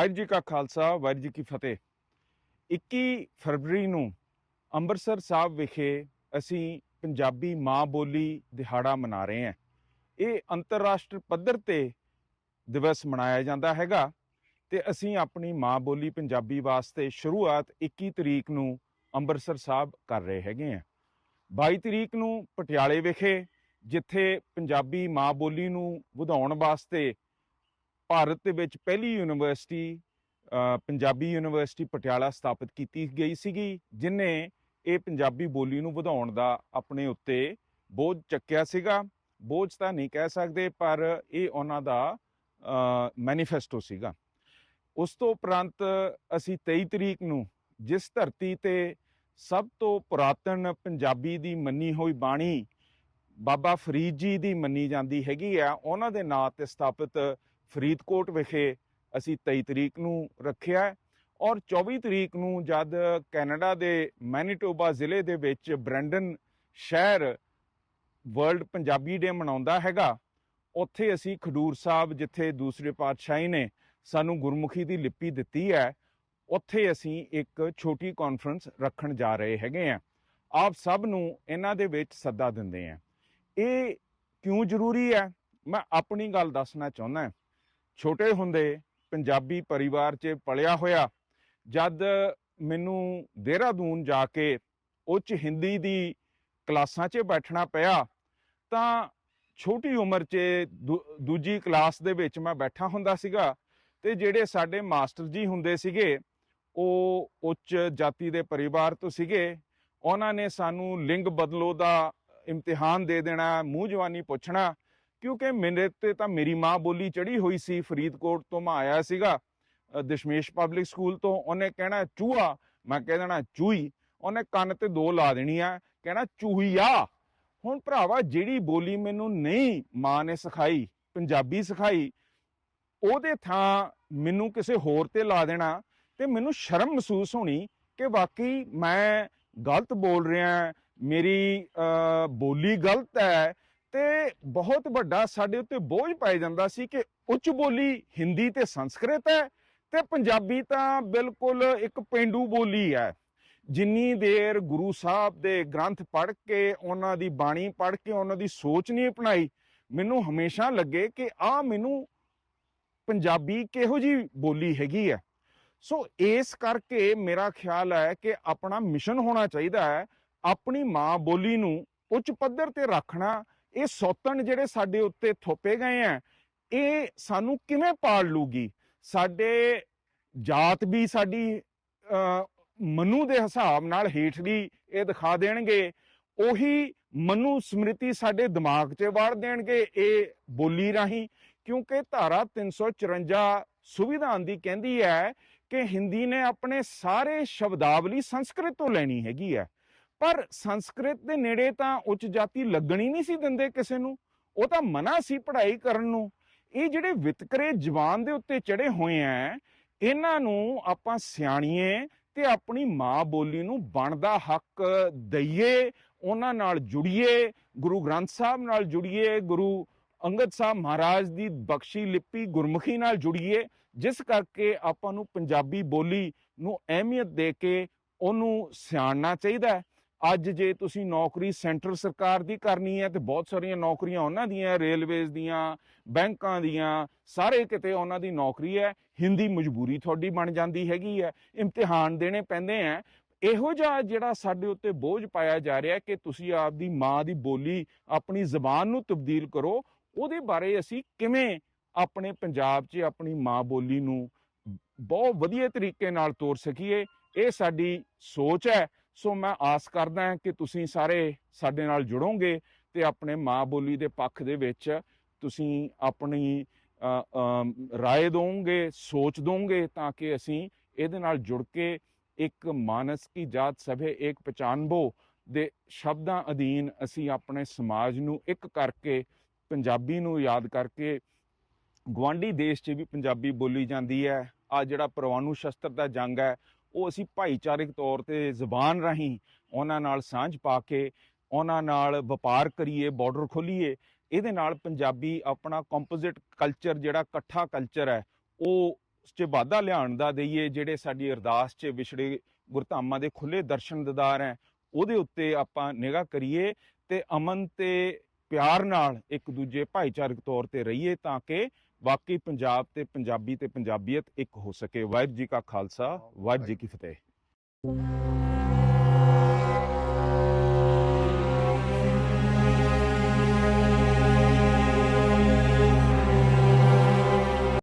ਵਾਹਿਗੁਰੂ ਜੀ ਕਾ ਖਾਲਸਾ, ਵਾਹਿਗੁਰੂ ਜੀ ਕੀ ਫਤਿਹ। 21 ਫਰਵਰੀ ਨੂੰ ਅੰਮ੍ਰਿਤਸਰ ਸਾਹਿਬ ਵਿਖੇ ਅਸੀਂ ਪੰਜਾਬੀ ਮਾਂ ਬੋਲੀ ਦਿਹਾੜਾ ਮਨਾ ਰਹੇ ਹਾਂ। ਇਹ ਅੰਤਰਰਾਸ਼ਟਰ ਪੱਧਰ ਤੇ ਦਿਵਸ ਮਨਾਇਆ ਜਾਂਦਾ ਹੈਗਾ ਤੇ ਅਸੀਂ ਆਪਣੀ ਮਾਂ ਬੋਲੀ ਪੰਜਾਬੀ ਵਾਸਤੇ ਸ਼ੁਰੂਆਤ 21 ਤਰੀਕ ਨੂੰ ਅੰਮ੍ਰਿਤਸਰ ਸਾਹਿਬ ਕਰ ਰਹੇ ਹੈਗੇ ਆ 22 ਤਰੀਕ ਨੂੰ ਪਟਿਆਲੇ ਵਿਖੇ, ਜਿੱਥੇ ਪੰਜਾਬੀ ਮਾਂ ਬੋਲੀ ਨੂੰ ਵਧਾਉਣ ਵਾਸਤੇ ਭਾਰਤ ਦੇ ਵਿੱਚ ਪਹਿਲੀ ਯੂਨੀਵਰਸਿਟੀ ਪੰਜਾਬੀ ਯੂਨੀਵਰਸਿਟੀ ਪਟਿਆਲਾ ਸਥਾਪਿਤ ਕੀਤੀ ਗਈ ਸੀਗੀ, ਜਿਨੇ ਇਹ ਪੰਜਾਬੀ ਬੋਲੀ ਨੂੰ ਵਧਾਉਣ ਦਾ ਆਪਣੇ ਉੱਤੇ ਬੋਝ ਚੱਕਿਆ ਸੀਗਾ। ਬੋਝ ਤਾਂ ਨਹੀਂ ਕਹਿ ਸਕਦੇ, ਪਰ ਇਹ ਉਹਨਾਂ ਦਾ ਮੈਨੀਫੈਸਟੋ ਸੀਗਾ। ਉਸ ਤੋਂ ਉਪਰੰਤ ਅਸੀਂ 23 ਤਰੀਕ ਨੂੰ ਜਿਸ ਧਰਤੀ ਤੇ ਸਭ ਤੋਂ ਪੁਰਾਤਨ ਪੰਜਾਬੀ ਦੀ ਮੰਨੀ ਹੋਈ ਬਾਣੀ ਬਾਬਾ ਫਰੀਦ ਜੀ ਦੀ ਮੰਨੀ ਜਾਂਦੀ ਹੈਗੀ ਆ, ਉਹਨਾਂ ਦੇ ਨਾਂ ਤੇ ਸਥਾਪਿਤ ਫਰੀਦਕੋਟ ਵਿਖੇ ਅਸੀਂ 23 ਤਰੀਕ ਨੂੰ ਰੱਖਿਆ ਔਰ 24 ਤਰੀਕ ਨੂੰ ਜਦ ਕੈਨੇਡਾ ਦੇ ਮੈਨੀਟੋਬਾ ਜ਼ਿਲ੍ਹੇ ਦੇ ਵਿੱਚ ਬ੍ਰੈਂਡਨ ਸ਼ਹਿਰ ਵਰਲਡ ਪੰਜਾਬੀ ਡੇ ਮਨਾਉਂਦਾ ਹੈਗਾ, ਉੱਥੇ ਅਸੀਂ ਖਡੂਰ ਸਾਹਿਬ ਜਿੱਥੇ ਦੂਸਰੇ ਪਾਤਸ਼ਾਹੀ ਨੇ ਸਾਨੂੰ ਗੁਰਮੁਖੀ ਦੀ ਲਿਪੀ ਦਿੱਤੀ ਹੈ, ਉੱਥੇ ਅਸੀਂ ਇੱਕ ਛੋਟੀ ਕਾਨਫਰੰਸ ਰੱਖਣ ਜਾ ਰਹੇ ਹੈਗੇ ਆ ਆਪ ਸਭ ਨੂੰ ਇਹਨਾਂ ਦੇ ਵਿੱਚ ਸੱਦਾ ਦਿੰਦੇ ਆ ਇਹ ਕਿਉਂ ਜ਼ਰੂਰੀ ਹੈ? ਮੈਂ ਆਪਣੀ ਗੱਲ ਦੱਸਣਾ ਚਾਹੁੰਦਾ ਛੋਟੇ ਹੁੰਦੇ ਪੰਜਾਬੀ ਪਰਿਵਾਰ 'ਚ ਪਲਿਆ ਹੋਇਆ, ਜਦ ਮੈਨੂੰ ਦੇਹਰਾਦੂਨ ਜਾ ਕੇ ਉੱਚ ਹਿੰਦੀ ਦੀ ਕਲਾਸਾਂ 'ਚ ਬੈਠਣਾ ਪਿਆ, ਤਾਂ ਛੋਟੀ ਉਮਰ 'ਚ ਦੂ- ਦੂਜੀ ਕਲਾਸ ਦੇ ਵਿੱਚ ਮੈਂ ਬੈਠਾ ਹੁੰਦਾ ਸੀਗਾ ਤੇ ਜਿਹੜੇ ਸਾਡੇ ਮਾਸਟਰ ਜੀ ਹੁੰਦੇ ਸੀਗੇ, ਉਹ ਉੱਚ ਜਾਤੀ ਦੇ ਪਰਿਵਾਰ ਤੋਂ ਸੀਗੇ, ਉਹਨਾਂ ਨੇ ਸਾਨੂੰ ਲਿੰਗ ਬਦਲੋ ਦਾ ਇਮਤਿਹਾਨ ਦੇ ਦੇਣਾ, ਮੂੰਹ ਜਵਾਨੀ ਪੁੱਛਣਾ ਕਿਉਂਕਿ ਮੇਰੇ ਤੇ ਤਾਂ ਮੇਰੀ ਮਾਂ ਬੋਲੀ ਚੜੀ ਹੋਈ ਸੀ, ਫਰੀਦਕੋਟ ਤੋਂ ਮੈਂ ਆਇਆ ਸੀਗਾ ਦਸ਼ਮੇਸ਼ ਪਬਲਿਕ ਸਕੂਲ ਤੋਂ, ਉਹਨੇ ਕਹਿਣਾ ਚੂਹਾ, ਮੈਂ ਕਹਿ ਦੇਣਾ ਚੂਈ ਉਹਨੇ ਕੰਨ ਤੇ ਦੋ ਲਾ ਦੇਣੀ ਆ, ਕਹਿਣਾ ਚੂਹੀਆ। ਹੁਣ ਭਰਾਵਾ, ਜਿਹੜੀ ਬੋਲੀ ਮੈਨੂੰ ਨਹੀਂ ਮਾਂ ਨੇ ਸਿਖਾਈ, ਪੰਜਾਬੀ ਸਿਖਾਈ, ਉਹਦੇ ਥਾਂ ਮੈਨੂੰ ਕਿਸੇ ਹੋਰ ਤੇ ਲਾ ਦੇਣਾ ਤੇ ਮੈਨੂੰ ਸ਼ਰਮ ਮਹਿਸੂਸ ਹੋਣੀ ਕਿ ਵਾਕਈ ਮੈਂ ਗਲਤ ਬੋਲ ਰਿਹਾ, ਮੇਰੀ ਬੋਲੀ ਗਲਤ ਹੈ ਤੇ ਬਹੁਤ ਵੱਡਾ ਸਾਡੇ ਉੱਤੇ ਬੋਝ ਪਾਇਆ ਜਾਂਦਾ ਸੀ ਕਿ ਉੱਚ ਬੋਲੀ ਹਿੰਦੀ ਤੇ ਸੰਸਕ੍ਰਿਤ ਹੈ ਤੇ ਪੰਜਾਬੀ ਤਾਂ ਬਿਲਕੁਲ ਇੱਕ ਪਿੰਡੂ ਬੋਲੀ ਹੈ। ਜਿੰਨੀ ਦੇਰ ਗੁਰੂ ਸਾਹਿਬ ਦੇ ਗ੍ਰੰਥ ਪੜ੍ਹ ਕੇ, ਉਹਨਾਂ ਦੀ ਬਾਣੀ ਪੜ੍ਹ ਕੇ, ਉਹਨਾਂ ਦੀ ਸੋਚ ਨਹੀਂ ਅਪਣਾਈ, ਮੈਨੂੰ ਹਮੇਸ਼ਾ ਲੱਗੇ ਕਿ ਆ ਮੈਨੂੰ ਪੰਜਾਬੀ ਕਿਹੋ ਜੀ ਬੋਲੀ ਹੈਗੀ ਹੈ। ਸੋ ਇਸ ਕਰਕੇ ਮੇਰਾ ਖਿਆਲ ਹੈ ਕਿ ਆਪਣਾ ਮਿਸ਼ਨ ਹੋਣਾ ਚਾਹੀਦਾ ਹੈ, ਆਪਣੀ ਮਾਂ ਬੋਲੀ ਨੂੰ ਉੱਚ ਪੱਧਰ ਤੇ ਰੱਖਣਾ ਇਹ ਸੌਤਣ ਜਿਹੜੇ ਸਾਡੇ ਉੱਤੇ ਥੋਪੇ ਗਏ ਆ ਇਹ ਸਾਨੂੰ ਕਿਵੇਂ ਪਾਲ ਲੂਗੀ? ਸਾਡੇ ਜਾਤ ਵੀ ਸਾਡੀ ਅਹ, ਮਨੂ ਦੇ ਹਿਸਾਬ ਨਾਲ ਹੇਠਲੀ ਇਹ ਦਿਖਾ ਦੇਣਗੇ ਉਹੀ ਮਨੂ ਸਮ੍ਰਿਤੀ ਸਾਡੇ ਦਿਮਾਗ 'ਚ ਵਾੜ ਦੇਣਗੇ ਇਹ ਬੋਲੀ ਰਾਹੀਂ ਕਿਉਂਕਿ ਧਾਰਾ 354 ਸੁਵਿਧਾਨ ਦੀ ਕਹਿੰਦੀ ਹੈ ਕਿ ਹਿੰਦੀ ਨੇ ਆਪਣੇ ਸਾਰੇ ਸ਼ਬਦਾਵਲੀ ਸੰਸਕ੍ਰਿਤ ਤੋਂ ਲੈਣੀ ਹੈਗੀ ਹੈ ਪਰ ਸੰਸਕ੍ਰਿਤ ਦੇ ਨੇੜੇ ਤਾਂ ਉੱਚ ਜਾਤੀ ਲੱਗਣੀ ਨਹੀਂ ਸੀ ਦਿੰਦੇ ਕਿਸੇ ਨੂੰ। ਉਹ ਤਾਂ ਮਨਾ ਸੀ ਪੜ੍ਹਾਈ ਕਰਨ ਨੂੰ। ਇਹ ਜਿਹੜੇ ਵਿਤਕਰੇ ਜ਼ਬਾਨ ਦੇ ਉੱਤੇ ਚੜੇ ਹੋਏ ਆ ਇਹਨਾਂ ਨੂੰ ਆਪਾਂ ਸਿਆਣੀਏ ਤੇ ਆਪਣੀ ਮਾਂ ਬੋਲੀ ਨੂੰ ਬਣਦਾ ਹੱਕ ਦਈਏ, ਉਹਨਾਂ ਨਾਲ ਜੁੜੀਏ, ਗੁਰੂ ਗ੍ਰੰਥ ਸਾਹਿਬ ਨਾਲ ਜੁੜੀਏ, ਗੁਰੂ ਅੰਗਦ ਸਾਹਿਬ ਮਹਾਰਾਜ ਦੀ ਬਖਸ਼ੀ ਲਿਪੀ ਗੁਰਮੁਖੀ ਨਾਲ ਜੁੜੀਏ, ਜਿਸ ਕਰਕੇ ਆਪਾਂ ਨੂੰ ਪੰਜਾਬੀ ਬੋਲੀ ਨੂੰ ਅਹਿਮੀਅਤ ਦੇ ਕੇ ਉਹਨੂੰ ਸਿਆਣਨਾ ਚਾਹੀਦਾ ਹੈ। ਅੱਜ ਜੇ ਤੁਸੀਂ ਨੌਕਰੀ ਸੈਂਟਰ ਸਰਕਾਰ ਦੀ ਕਰਨੀ ਹੈ ਤੇ ਬਹੁਤ ਸਾਰੀਆਂ ਨੌਕਰੀਆਂ ਉਹਨਾਂ ਦੀਆਂ, ਰੇਲਵੇਜ਼ ਦੀਆਂ, ਬੈਂਕਾਂ ਦੀਆਂ, ਸਾਰੇ ਕਿਤੇ ਉਹਨਾਂ ਦੀ ਨੌਕਰੀ ਹੈ, ਹਿੰਦੀ ਮਜਬੂਰੀ ਤੁਹਾਡੀ ਬਣ ਜਾਂਦੀ ਹੈਗੀ ਹੈ, ਇਮਤਿਹਾਨ ਦੇਣੇ ਪੈਂਦੇ ਆ ਇਹੋ ਜਿਹਾ ਜਿਹੜਾ ਸਾਡੇ ਉੱਤੇ ਬੋਝ ਪਾਇਆ ਜਾ ਰਿਹਾ ਕਿ ਤੁਸੀਂ ਆਪਦੀ ਮਾਂ ਦੀ ਬੋਲੀ, ਆਪਣੀ ਜ਼ਬਾਨ ਨੂੰ ਤਬਦੀਲ ਕਰੋ, ਉਹਦੇ ਬਾਰੇ ਅਸੀਂ ਕਿਵੇਂ ਆਪਣੇ ਪੰਜਾਬ 'ਚ ਆਪਣੀ ਮਾਂ ਬੋਲੀ ਨੂੰ ਬਹੁਤ ਵਧੀਆ ਤਰੀਕੇ ਨਾਲ ਤੋਰ ਸਕੀਏ, ਇਹ ਸਾਡੀ ਸੋਚ ਹੈ। ਸੋ ਮੈਂ ਆਸ ਕਰਦਾ ਹਾਂ ਕਿ ਤੁਸੀਂ ਸਾਰੇ ਸਾਡੇ ਨਾਲ ਜੁੜੋਗੇ ਤੇ ਆਪਣੇ ਮਾਂ ਬੋਲੀ ਦੇ ਪੱਖ ਦੇ ਵਿੱਚ ਤੁਸੀਂ ਆਪਣੀ ਅ, ਰਾਏ ਦੋਗੇ ਸੋਚ ਦੋਗੇ ਤਾਂ ਕਿ ਅਸੀਂ ਇਹਦੇ ਨਾਲ ਜੁੜ ਕੇ ਇੱਕ ਮਾਨਸ ਕੀ ਜਾਤ ਸਭੇ ਇੱਕ ਪਛਾਣਬੋ ਦੇ ਸ਼ਬਦਾਂ ਅਧੀਨ ਅਸੀਂ ਆਪਣੇ ਸਮਾਜ ਨੂੰ ਇੱਕ ਕਰਕੇ ਪੰਜਾਬੀ ਨੂੰ ਯਾਦ ਕਰਕੇ ਗਵਾਂਢੀ ਦੇਸ਼ 'ਚ ਵੀ ਪੰਜਾਬੀ ਬੋਲੀ ਜਾਂਦੀ ਹੈ। ਆ ਜਿਹੜਾ ਪਰਵਾਨੂ ਸ਼ਸਤਰ ਦਾ ਜੰਗ ਹੈ ਉਹ ਅਸੀਂ ਭਾਈਚਾਰਕ ਤੌਰ ਤੇ ਜ਼ੁਬਾਨ ਰਾਹੀਂ ਉਹਨਾਂ ਨਾਲ ਸਾਂਝ ਪਾ ਕੇ, ਉਹਨਾਂ ਨਾਲ ਵਪਾਰ ਕਰੀਏ ਬਾਰਡਰ ਖੋਲੀਏ, ਇਹਦੇ ਨਾਲ ਪੰਜਾਬੀ ਆਪਣਾ ਕੰਪੋਜ਼ਿਟ ਕਲਚਰ ਜਿਹੜਾ ਇਕੱਠਾ ਕਲਚਰ ਹੈ, ਉਹ ਉਸ 'ਚ ਵਾਧਾ ਲਿਆਉਣ ਦਾ ਦਈਏ, ਜਿਹੜੇ ਸਾਡੀ ਅਰਦਾਸ 'ਚ ਵਿਛੜੇ ਗੁਰਧਾਮਾਂ ਦੇ ਖੁੱਲੇ ਦਰਸ਼ਨ ਦਿਦਾਰ ਹੈ, ਉਹਦੇ ਉੱਤੇ ਆਪਾਂ ਨਿਗਾਹ ਕਰੀਏ ਤੇ ਅਮਨ ਤੇ ਪਿਆਰ ਨਾਲ ਇੱਕ ਦੂਜੇ ਭਾਈਚਾਰਕ ਤੌਰ ਤੇ ਰਹੀਏ ਤਾਂ ਕਿ ਵਾਕਈ ਪੰਜਾਬ ਤੇ ਪੰਜਾਬੀ ਤੇ ਪੰਜਾਬੀਅਤ ਇੱਕ ਹੋ ਸਕੇ। ਵਾਹਿਗੁਰੂ ਜੀ ਕਾ ਖਾਲਸਾ ਵਾਹਿਗੁਰੂ ਜੀ ਕੀ ਫਤਿਹ।